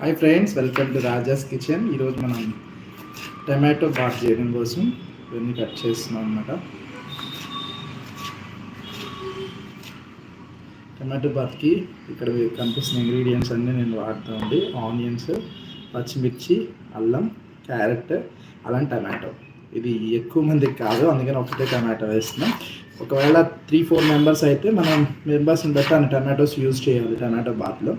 Hi friends welcome to Raja's kitchen ఈరోజు మనం tomato bath చేయడం కోసం ఇవన్నీ కట్ చేస్తున్నాం అనమాట టమాటో బాత్కి ఇక్కడ కనిపిస్తున్న ఇంగ్రీడియంట్స్ అన్నీ నేను వాడుతూ ఉంది ఆనియన్స్ పచ్చిమిర్చి అల్లం క్యారెట్ అలాంటి టమాటో. ఇది ఎక్కువ మందికి కాదు అందుకని ఒకటే టమాటో వేస్తున్నాం. ఒకవేళ త్రీ ఫోర్ మెంబర్స్ అయితే మనం మెంబర్స్ని బట్టి అన్ని టమాటోస్ యూజ్ చేయాలి టమాటో బాత్లో.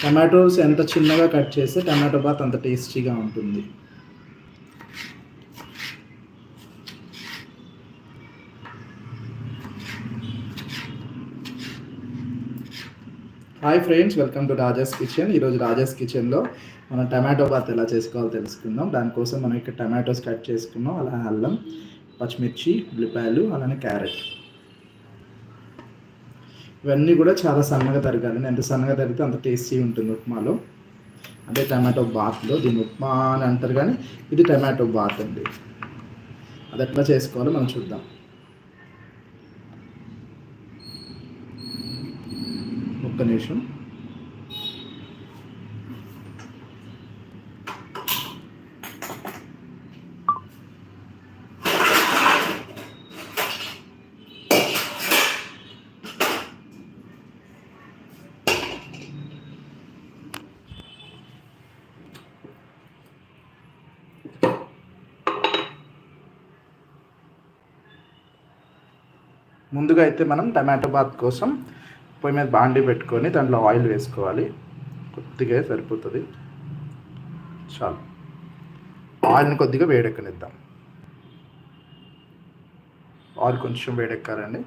టమాటోస్ ఎంత చిన్నగా కట్ చేస్తే టమాటో బాత్ అంత టేస్టీగా ఉంటుంది. Hi friends welcome to Raja's kitchen ఈరోజు రాజాస్ కిచెన్లో మనం టమాటో బాత్ ఎలా చేసుకోవాలో తెలుసుకుందాం. దానికోసం మనం ఇక్కడ టమాటోస్ కట్ చేసుకున్నాం. అలా అల్లం పచ్చిమిర్చి ఉల్లిపాయలు అలానే క్యారెట్. ఇవన్నీ కూడా చాలా సన్నగా తరగాలి. ఎంత సన్నగా తరిగితే అంత టేస్టీ ఉంటుంది ఉప్మాలో. అంటే టమాటో బాత్లో దీన్ని ఉప్మా అని అంటారు కానీ ఇది టమాటో బాత్ అండి. అది ఎట్లా చేసుకోవాలో మనం చూద్దాం. ఒక్క నిమిషం. ముందుగా అయితే మనం టమాటో బాత్ కోసం పొయ్యి మీద బాండి పెట్టుకొని దాంట్లో ఆయిల్ వేసుకోవాలి. కొద్దిగా సరిపోతుంది. చాలు. ఆయిల్ని కొద్దిగా వేడెక్కనిద్దాం. ఆయిల్ కొంచెం వేడెక్కాలండి.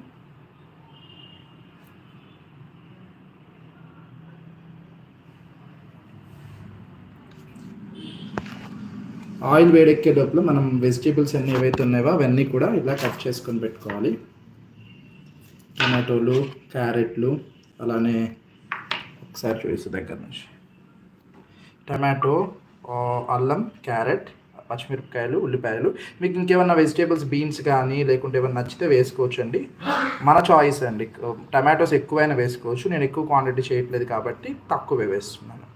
ఆయిల్ వేడెక్కే లోపల మనం వెజిటేబుల్స్ అన్నీ ఏవైతే ఉన్నాయో అవన్నీ కూడా ఇలా కట్ చేసుకొని పెట్టుకోవాలి. టమాటోలు క్యారెట్లు అలానే ఒకసారి చూసి దగ్గర నుంచి. టమాటో అల్లం క్యారెట్ పచ్చిమిరపకాయలు ఉల్లిపాయలు. మీకు ఇంకేమైనా వెజిటేబుల్స్ బీన్స్ కానీ లేకుంటే ఏమైనా నచ్చితే వేసుకోవచ్చు అండి మన చాయిస్ అండి. టమాటోస్ ఎక్కువైనా వేసుకోవచ్చు. నేను ఎక్కువ క్వాంటిటీ చేయట్లేదు కాబట్టి తక్కువే వేస్తున్నాను.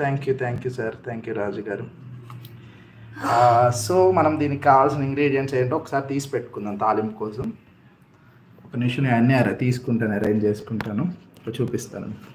Thank you thank you sir thank you Raju garu. So మనం దీనికి కావాల్సిన ఇంగ్రీడియంట్స్ ఏంటో ఒకసారి తీసి పెట్టుకుందాం తాలింపు కోసం. ఒక నిమిషం అన్నీ అరే తీసుకుంటాను అరేంజ్ చేసుకుంటాను. చూపిస్తాను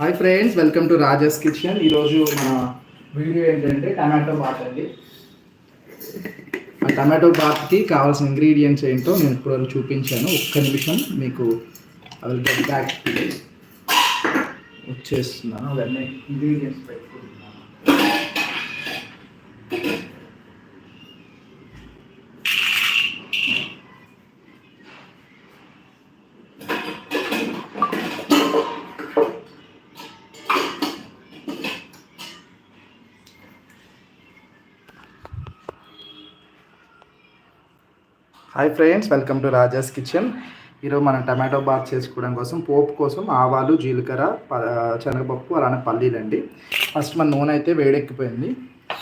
hi friends welcome to Raja's kitchen. ఈరోజు మన వీడియో ఏంటంటే టమాటో బాత్ అండి. ఆ టమాటో బాత్కి కావాల్సిన ఇంగ్రీడియంట్స్ ఏంటో నేను ఇప్పుడు చూపించాను. ఒక్క నిమిషం మీకు అవి గెట్ బ్యాక్ వచ్చేస్తున్నాను అవన్నీ ఇంగ్రీడియంట్స్ పెట్టుకుంటున్నాను. Hi friends welcome to Raja's kitchen ఈరోజు మనం టమాటో బాత్ చేసుకోవడం కోసం పోపు కోసం ఆవాలు జీలకర్ర ప- శనగపప్పు అలానే పల్లీలు అండి. ఫస్ట్ మన నూనె అయితే వేడెక్కిపోయింది.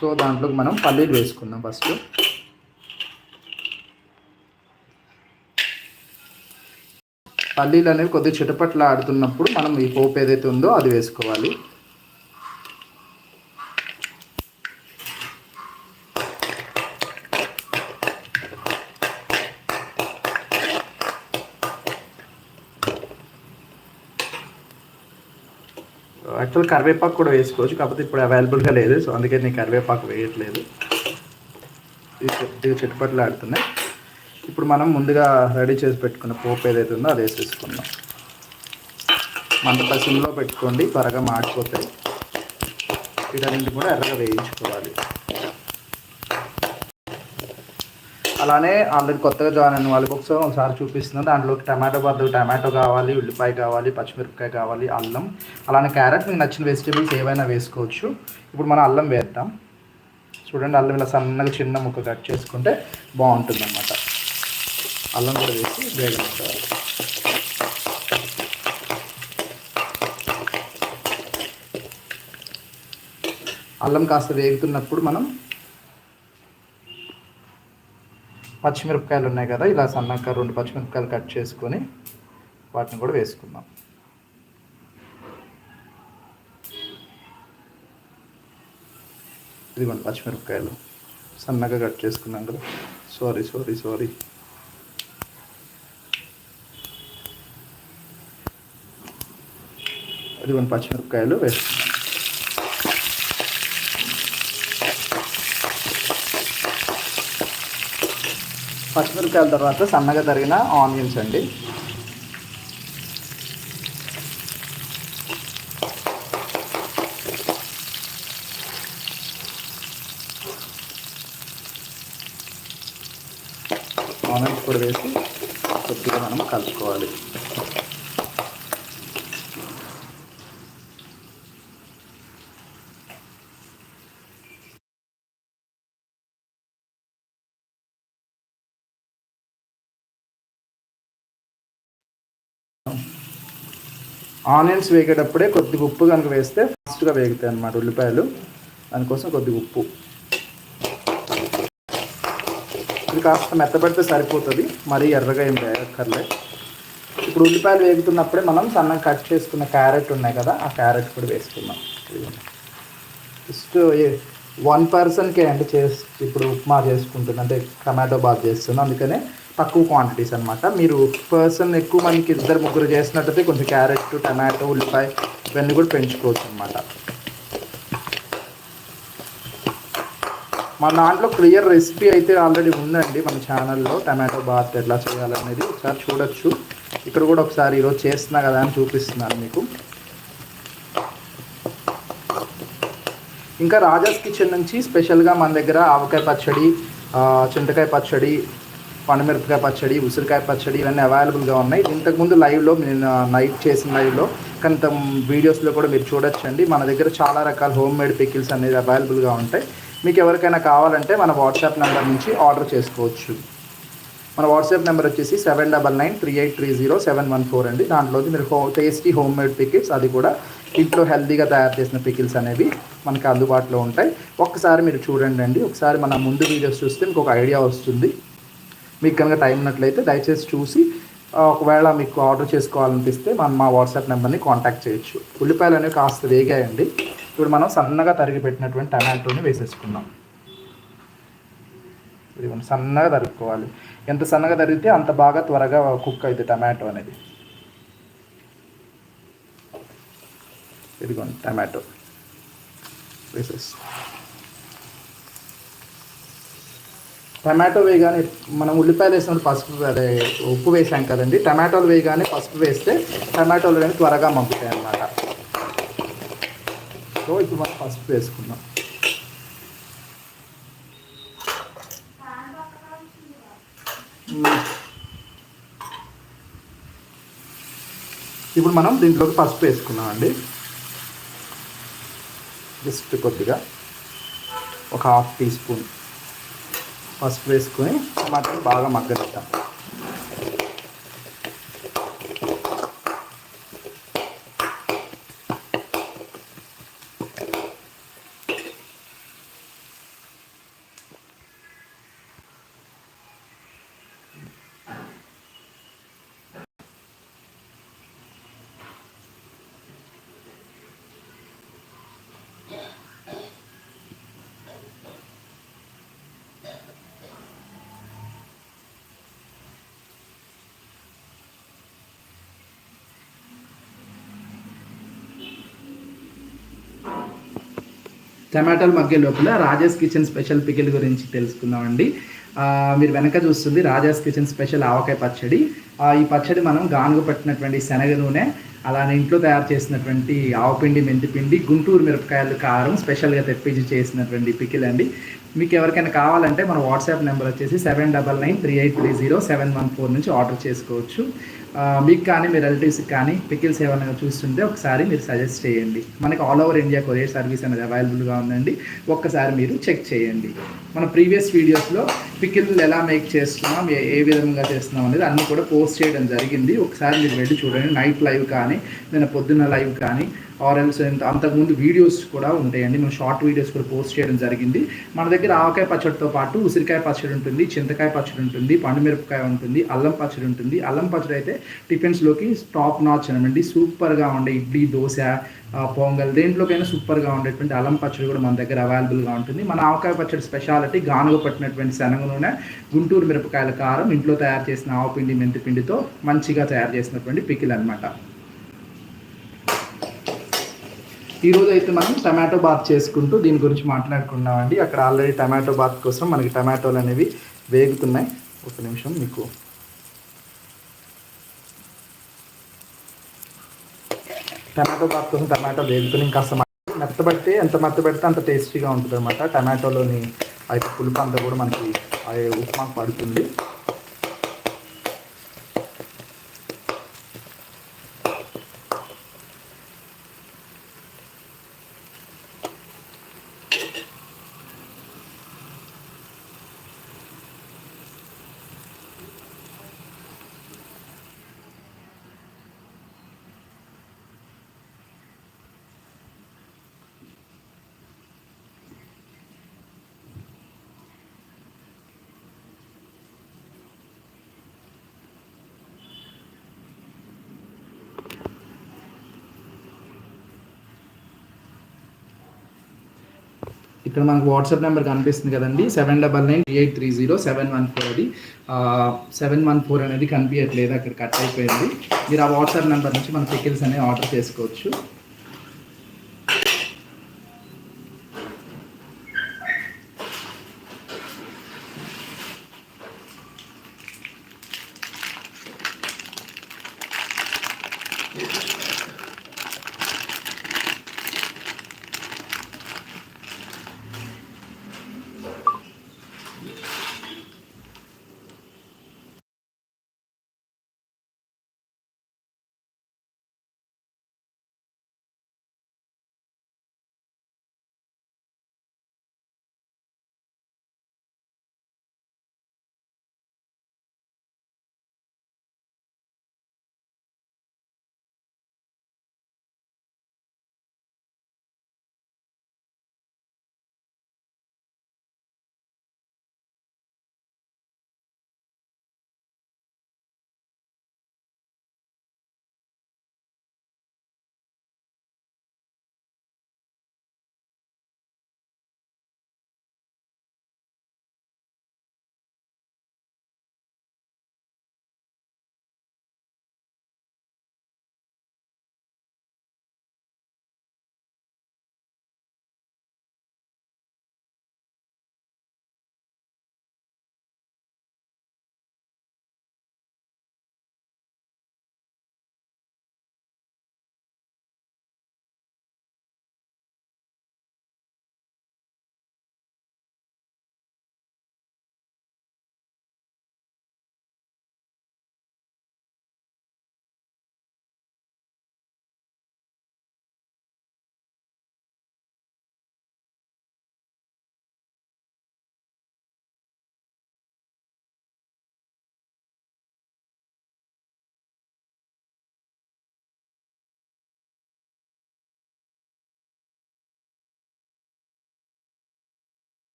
సో దాంట్లోకి మనం పల్లీలు వేసుకుందాం ఫస్ట్ పల్లీలు అనేవి కొద్దిగా చిటపట్ల ఆడుతున్నప్పుడు మనం ఈ పోపు ఏదైతే ఉందో అది వేసుకోవాలి. యాక్చువల్ కరివేపాకు కూడా వేసుకోవచ్చు. కాకపోతే ఇప్పుడు అవైలబుల్గా లేదు. సో అందుకే నేను కరివేపాకు వేయట్లేదు. ఇది కొద్దిగా చిట్టుపట్లు ఆడుతున్నాయి ఇప్పుడు మనం ముందుగా రెడీ చేసి పెట్టుకున్న పోపు ఏదైతే ఉందో అది వేసేసుకుందాం. మంట పసిలో పెట్టుకోండి. త్వరగా మాడిపోతాయి. వీటన్నింటి కూడా ఎర్రగా వేయించుకోవాలి. అలానే ఆల్రెడీ కొత్తగా జాయిన్ అయిన వాళ్ళకి ఒకసారి ఒకసారి చూపిస్తున్నాను దాంట్లో టమాటో బదులు టమాటో కావాలి ఉల్లిపాయ కావాలి పచ్చిమిరపకాయ కావాలి అల్లం. అలానే క్యారెట్ మీకు నచ్చిన వెజిటేబుల్స్ ఏవైనా వేసుకోవచ్చు. ఇప్పుడు మనం అల్లం వేద్దాం. చూడండి అల్లం ఇలా సన్నగా చిన్న ముక్క కట్ చేసుకుంటే బాగుంటుంది అన్నమాట అల్లం కూడా వేసి వేగనిస్తారు అల్లం కాస్త వేగుతున్నప్పుడు మనం పచ్చిమిరపకాయలు ఉన్నాయి కదా ఇలా సన్నగా రెండు పచ్చిమిరపకాయలు కట్ చేసుకొని వాటిని కూడా వేసుకుందాం. ఇదిగోండి పచ్చిమిరపకాయలు. సన్నగా కట్ చేసుకున్నాం కదా. సారీ సారీ సారీ ఇదిగోండి పచ్చిమిరపకాయలు వేసుకున్నాం పచ్చిమిరపకాయల తర్వాత సన్నగా తరిగిన ఆనియన్స్ అండి. ఆనియన్స్ కూడా వేసి కొద్దిగా మనం కలుపుకోవాలి. ఆనియన్స్ వేగేటప్పుడే కొద్దిగా ఉప్పు కనుక వేస్తే ఫాస్ట్గా వేగుతాయి అన్నమాట ఉల్లిపాయలు. దానికోసం కొద్దిగా ఉప్పు. ఇది కాస్త మెత్తబెడితే సరిపోతుంది మరీ ఎర్రగా ఏం వేయక్కర్లే. ఇప్పుడు ఉల్లిపాయలు వేగుతున్నప్పుడే మనం సన్నగా కట్ చేసుకున్న క్యారెట్ ఉన్నాయి కదా ఆ క్యారెట్ కూడా వేసుకుందాం. జస్ట్ వన్ పర్సన్కే అంటే చేసి ఇప్పుడు ఉప్మా చేసుకుంటుంది అంటే టమాటో బాత్ చేస్తుంది అందుకనే తక్కువ క్వాంటిటీస్ అనమాట మీరు పర్సన్ ఎక్కువ మనకి ఇద్దరు ముగ్గురు చేసినట్టయితే కొంచెం క్యారెట్ టమాటో ఉల్లిపాయ ఇవన్నీ కూడా పెంచుకోవచ్చు అనమాట మన దాంట్లో క్లియర్ రెసిపీ అయితే ఆల్రెడీ ఉందండి మన ఛానల్లో టమాటో బాత్ ఎట్లా చేయాలనేది ఒకసారి చూడొచ్చు. ఇక్కడ కూడా ఒకసారి ఈరోజు చేస్తున్నా కదా అని చూపిస్తున్నాను మీకు. ఇంకా రాజాస్ కిచెన్ నుంచి స్పెషల్గా మన దగ్గర ఆవకాయ పచ్చడి చింతకాయ పచ్చడి పండుమిరపకాయ పచ్చడి ఉసిరికాయ పచ్చడి ఇవన్నీ అవైలబుల్గా ఉన్నాయి. ఇంతకుముందు లైవ్లో నేను నైట్ చేసిన లైవ్లో కొంత వీడియోస్లో కూడా మీరు చూడొచ్చండి. మన దగ్గర చాలా రకాల హోమ్ మేడ్ పికిల్స్ అనేది అవైలబుల్గా ఉంటాయి. మీకు ఎవరికైనా కావాలంటే మన వాట్సాప్ నెంబర్ నుంచి ఆర్డర్ చేసుకోవచ్చు. మన వాట్సాప్ నెంబర్ వచ్చేసి seven double nine three eight three zero seven one four అండి. దాంట్లోకి మీరు హో టేస్టీ హోమ్ మేడ్ పికిల్స్ అది కూడా ఇంట్లో హెల్తీగా తయారు చేసిన పికిల్స్ అనేవి మనకి అందుబాటులో ఉంటాయి. ఒక్కసారి మీరు చూడండి అండి ఒకసారి మన ముందు వీడియోస్ చూస్తే మీకు ఒక ఐడియా వస్తుంది. మీకు కనుక టైం ఉన్నట్లయితే దయచేసి చూసి ఒకవేళ మీకు ఆర్డర్ చేసుకోవాలనిపిస్తే మనం మా వాట్సాప్ నెంబర్ని కాంటాక్ట్ చేయొచ్చు. ఉల్లిపాయలు అనేవి కాస్త వేగాయండి. ఇప్పుడు మనం సన్నగా తరిగి పెట్టినటువంటి టమాటోని వేసేసుకుందాం. ఇదిగోండి సన్నగా తరుక్కోవాలి. ఎంత సన్నగా తరిగితే అంత బాగా త్వరగా కుక్ అవుతుంది టమాటో అనేది. ఇదిగోండి టమాటో. వేసేసి టమాటో వేయగానే మనం ఉల్లిపాయలు వేసినప్పుడు పసుపు అదే ఉప్పు వేసాం కదండి టమాటోలు వేయగానే పసుపు వేస్తే టమాటోలు అనేవి త్వరగా మగ్గుతాయి అన్నమాట సో ఇప్పుడు మనం పసుపు వేసుకుందాం. ఇప్పుడు మనం దీంట్లోకి పసుపు వేసుకున్నాం అండి జస్ట్ కొద్దిగా ఒక హాఫ్ టీ స్పూన్. పసుపు వేసుకొని టమాటాలు బాగా మగ్గనిద్దాం. టమాటాలు మగ్గే లోపల రాజేష్ కిచెన్ స్పెషల్ పికిల్ గురించి తెలుసుకుందామండి. మీరు వెనక చూస్తుంది రాజాస్ కిచెన్ స్పెషల్ ఆవకాయ పచ్చడి. ఈ పచ్చడి మనం గానుగ పట్టినటువంటి శనగ నూనె అలానే ఇంట్లో తయారు చేసినటువంటి ఆవపిండి మెంతిపిండి గుంటూరు మిరపకాయలు కారం స్పెషల్గా తెప్పించి చేసినటువంటి పికిల్ అండి. మీకు ఎవరికైనా కావాలంటే మన వాట్సాప్ నెంబర్ వచ్చేసి seven double nine three eight three zero seven one four నుంచి ఆర్డర్ చేసుకోవచ్చు. మీకు కానీ మీ రిలేటివ్స్కి కానీ పికిల్స్ ఏమైనా చూస్తుంటే ఒకసారి మీరు సజెస్ట్ చేయండి. మనకి all over India courier service అనేది అవైలబుల్గా ఉందండి. ఒక్కసారి మీరు చెక్ చేయండి. మన ప్రీవియస్ వీడియోస్లో పికిల్ ఎలా మేక్ చేస్తున్నాం ఏ ఏ విధంగా చేస్తున్నాం అనేది అన్నీ కూడా పోస్ట్ చేయడం జరిగింది. ఒకసారి మీరు వెళ్ళి చూడండి. నైట్ లైవ్ కానీ నేను పొద్దున్న లైవ్ కానీ ఆర్ అంతకుముందు వీడియోస్ కూడా ఉంటాయండి మేము షార్ట్ వీడియోస్ కూడా పోస్ట్ చేయడం జరిగింది. మన దగ్గర ఆవకాయ పచ్చడితో పాటు ఉసిరికాయ పచ్చడి ఉంటుంది చింతకాయ పచ్చడి ఉంటుంది పండుమిరపకాయ ఉంటుంది అల్లం పచ్చడి ఉంటుంది. అల్లం పచ్చడి అయితే టిఫిన్స్లోకి టాప్ నాచ్ అనమండి. సూపర్గా ఉండే ఇడ్లీ దోశ పొంగల్ దేంట్లోకైనా సూపర్గా ఉండేటువంటి అల్లం పచ్చడి కూడా మన దగ్గర అవైలబుల్గా ఉంటుంది. మన ఆవకాయ పచ్చడి స్పెషాలిటీ గానుగ పట్టినటువంటి శనగ నూనె గుంటూరు మిరపకాయల కారం ఇంట్లో తయారు చేసిన ఆవపిండి మెంతిపిండితో మంచిగా తయారు చేసినటువంటి పికిల్ అనమాట ఈరోజు అయితే మనం టమాటో బాత్ చేసుకుంటూ దీని గురించి మాట్లాడుకున్నామండి అక్కడ ఆల్రెడీ టమాటో బాత్ కోసం మనకి టమాటోలు అనేవి వేగుతున్నాయి. ఒక నిమిషం మీకు టమాటో బాత్ కోసం టమాటో వేగుతుంది ఇంకాస్త మ- మెత్తబడితే ఎంత మెత్తబడితే అంత టేస్టీగా ఉంటుంది అనమాట టమాటోలోని ఆ యొక్క పులుపు అంతా కూడా మనకి ఆ ఉప్మా పడుతుంది. ఇక్కడ మనకు వాట్సాప్ నెంబర్ కనిపిస్తుంది కదండి. Seven double nine eight three zero seven one four అది. సెవెన్ వన్ ఫోర్ అనేది కనిపించట్లేదు అక్కడ కట్ అయిపోయింది. మీరు ఆ వాట్సాప్ నెంబర్ నుంచి మన పికిల్స్ అనేవి ఆర్డర్ చేసుకోవచ్చు.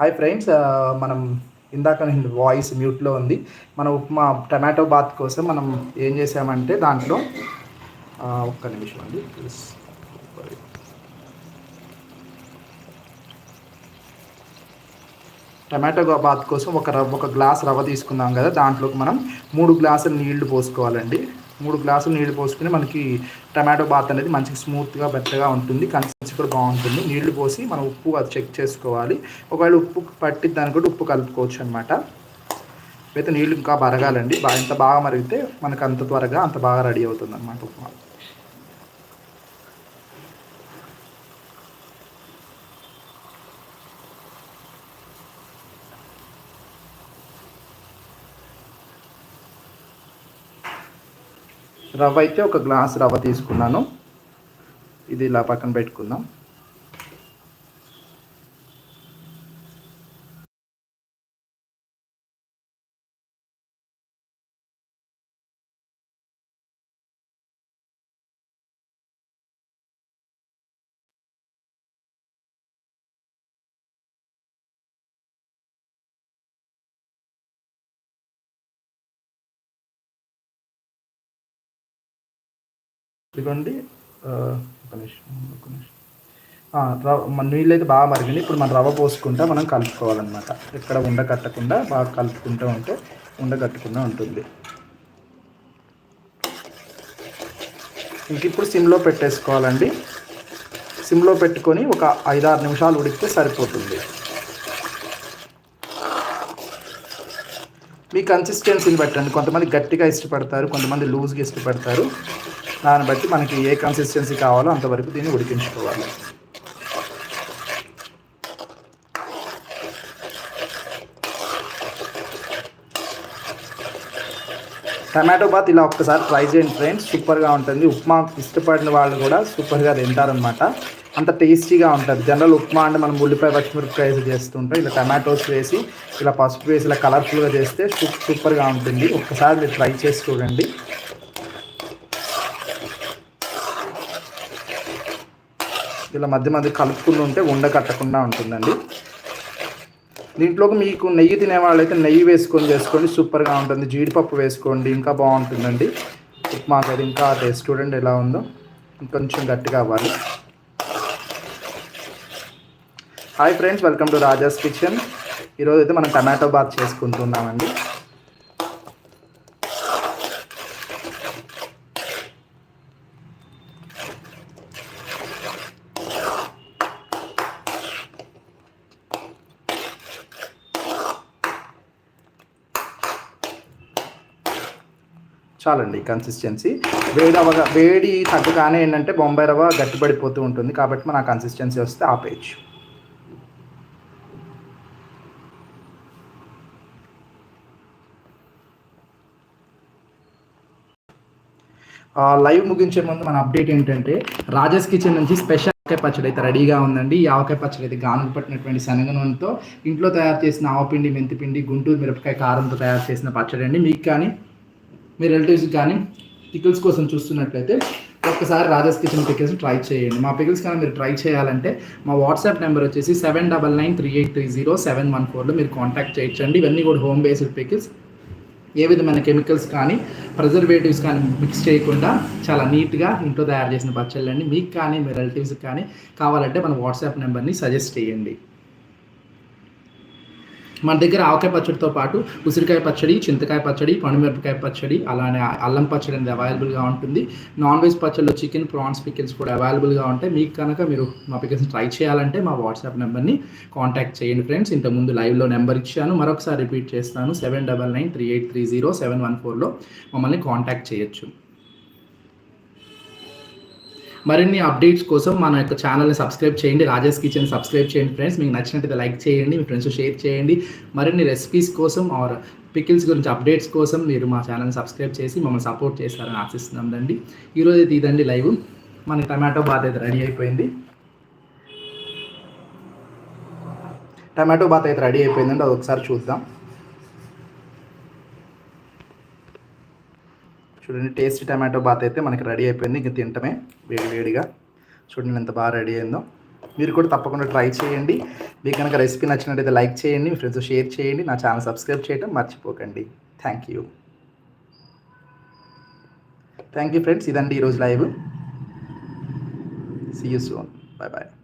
హాయ్ ఫ్రెండ్స్ uh, మనం ఇందాక నేను వాయిస్ మ్యూట్లో ఉంది. మన ఉప్మా టమాటో బాత్ కోసం మనం ఏం చేసామంటే దాంట్లో ఒక్క నిమిషం అండి ప్లీజ్ టమాటో బాత్ కోసం ఒక రవ్వ ఒక గ్లాస్ రవ్వ తీసుకున్నాం కదా దాంట్లోకి మనం మూడు గ్లాసులు నీళ్ళు పోసుకోవాలండి. మూడు గ్లాసులు నీళ్ళు పోసుకుని మనకి టమాటో బాత్ అనేది మంచిగా స్మూత్గా బెత్తగా ఉంటుంది. రుచి కూడా బాగుంటుంది. నీళ్ళు పోసి మనం ఉప్పు అది చెక్ చేసుకోవాలి. ఒకవేళ ఉప్పు పట్టిద్ది కూడా ఉప్పు కలుపుకోవచ్చు అనమాట అయితే నీళ్ళు ఇంకా మరగాలండి బాగా ఎంత బాగా మరిగితే మనకు అంత త్వరగా అంత బాగా రెడీ అవుతుంది అనమాట ఉప్మా. రవ్వ అయితే ఒక గ్లాస్ రవ్వ తీసుకున్నాను. ఇది ఇలా పక్కన పెట్టుకుందాం. ఇదిగోండి ఒక నిమిషం ఒక నిమిషం. రవ్వ మన నీళ్ళు అయితే బాగా మరిగింది. ఇప్పుడు మనం రవ్వ పోసుకుంటా మనం కలుపుకోవాలన్నమాట. ఎక్కడ ఉండ కట్టకుండా బాగా కలుపుకుంటూ ఉంటే ఉండ కట్టకుండా ఉంటుంది. ఇంక ఇప్పుడు సిమ్లో పెట్టేసుకోవాలండి. సిమ్లో పెట్టుకొని ఒక ఐదారు నిమిషాలు ఉడికితే సరిపోతుంది. మీ కన్సిస్టెన్సీని పెట్టండి కొంతమంది గట్టిగా ఇష్టపడతారు కొంతమంది లూజ్గా ఇష్టపడతారు. దాన్ని బట్టి మనకి ఏ కన్సిస్టెన్సీ కావాలో అంతవరకు దీన్ని ఉడికించుకోవాలి. టమాటో బాత్ ఇలా ఒక్కసారి ట్రై చేయండి ఫ్రెండ్స్. సూపర్గా ఉంటుంది. ఉప్మా ఇష్టపడిన వాళ్ళు కూడా సూపర్గా తింటారనమాట అంత టేస్టీగా ఉంటుంది. జనరల్ ఉప్మా అంటే మనం ఉల్లిపాయ పచ్చిమిరపకాయ చేస్తుంటాం. ఇలా టమాటోస్ వేసి ఇలా పసుపు వేసి ఇలా కలర్ఫుల్గా చేస్తే సూపర్గా ఉంటుంది. ఒక్కసారి మీరు ట్రై చేసి చూడండి. ఇలా మధ్య మధ్య కలుపుకుని ఉంటే ఉండ కట్టకుండా ఉంటుందండి. దీంట్లోకి మీకు నెయ్యి తినే వాళ్ళైతే నెయ్యి వేసుకొని చేసుకోండి సూపర్గా ఉంటుంది. జీడిపప్పు వేసుకోండి ఇంకా బాగుంటుందండి. ఉప్మాకి అది ఇంకా టేస్ట్ చూడండి ఎలా ఉందో ఇంకొంచెం గట్టిగా అవ్వాలి. Hi friends welcome to Raja's kitchen ఈరోజు అయితే మనం టమాటో బాత్ చేసుకుంటున్నామండి. చాలండి కన్సిస్టెన్సీ వేడి అవగా వేడి తగ్గగానే ఏంటంటే బొంబాయి రవ్వ గట్టిపడిపోతూ ఉంటుంది కాబట్టి మన కన్సిస్టెన్సీ వస్తే ఆపేయచ్చు. లైవ్ ముగించే ముందు మన అప్డేట్ ఏంటంటే రాజస్ కిచెన్ నుంచి స్పెషల్ ఆవకాయ పచ్చడి అయితే రెడీగా ఉందండి. ఈ ఆవకాయ పచ్చడి అయితే గానుగు పట్టినటువంటి శనగ నూనెతో ఇంట్లో తయారు చేసిన ఆవపిండి మెంతిపిండి గుంటూరు మిరపకాయ కారంతో తయారు చేసిన పచ్చడి అండి మీకు కానీ మీ రిలేటివ్స్ కానీ పికిల్స్ కోసం చూస్తున్నట్లయితే ఒక్కసారి రాజాస్ కిచెన్ పికిల్స్ ట్రై చేయండి. మా పికిల్స్ కానీ మీరు ట్రై చేయాలంటే మా వాట్సాప్ నెంబర్ వచ్చేసి seven double nine three eight three zero seven one ఫోర్లో మీరు కాంటాక్ట్ చేయొచ్చండి. ఇవన్నీ కూడా హోమ్ బేస్డ్ పికిల్స్ ఏ విధమైన కెమికల్స్ కానీ ప్రిజర్వేటివ్స్ కానీ మిక్స్ చేయకుండా చాలా నీట్గా ఇంట్లో తయారు చేసిన పచ్చళ్ళండి మీకు కానీ మీ రిలేటివ్స్కి కానీ కావాలంటే మన వాట్సాప్ నెంబర్ని సజెస్ట్ చేయండి. మన దగ్గర ఆవకాయ పచ్చడితో పాటు ఉసిరికాయ పచ్చడి చింతకాయ పచ్చడి పండుమిరపకాయ పచ్చడి అలానే అల్లం పచ్చడి అనేది అవైలబుల్గా ఉంటుంది. నాన్ వెజ్ పచ్చడిలో చికెన్ ప్రాన్స్ పికిల్స్ కూడా అవైలబుల్గా ఉంటాయి. మీకు కనుక మీరు మా పికిల్స్ ట్రై చేయాలంటే మా వాట్సాప్ నెంబర్ని కాంటాక్ట్ చేయండి ఫ్రెండ్స్ ఇంతకుముందు లైవ్లో నెంబర్ ఇచ్చాను. మరొకసారి రిపీట్ చేస్తాను. Seven double nine three eight three zero seven one ఫోర్లో మమ్మల్ని కాంటాక్ట్ చేయొచ్చు. మరిన్ని అప్డేట్స్ కోసం మన యొక్క ఛానల్ని సబ్స్క్రైబ్ చేయండి. రాజేష్ కిచెన్ సబ్స్క్రైబ్ చేయండి ఫ్రెండ్స్. మీకు నచ్చినట్టయితే లైక్ చేయండి మీ ఫ్రెండ్స్ షేర్ చేయండి. మరిన్ని రెసిపీస్ కోసం ఆర్ పికిల్స్ గురించి అప్డేట్స్ కోసం మీరు మా ఛానల్ని సబ్స్క్రైబ్ చేసి మమ్మల్ని సపోర్ట్ చేస్తారని ఆశిస్తున్నాం అండి ఈరోజు అయితే ఇదండి లైవ్. మన టమాటో బాత్ అయితే రెడీ అయిపోయింది. టమాటో బాత్ అయితే రెడీ అయిపోయిందండి. అది ఒకసారి చూద్దాం. చూడండి టేస్టీ టమాటో బాత్ అయితే మనకి రెడీ అయిపోయింది. ఇంకా తింటమే వేడి వేడిగా. చూడండి ఎంత బాగా రెడీ అయిందో. మీరు కూడా తప్పకుండా ట్రై చేయండి. మీకు కనుక రెసిపీ నచ్చినట్టయితే లైక్ చేయండి మీ ఫ్రెండ్స్ షేర్ చేయండి నా ఛానల్ సబ్స్క్రైబ్ చేయడం మర్చిపోకండి. Thank you. Thank you friends ఇదండి ఈరోజు live. See you soon bye bye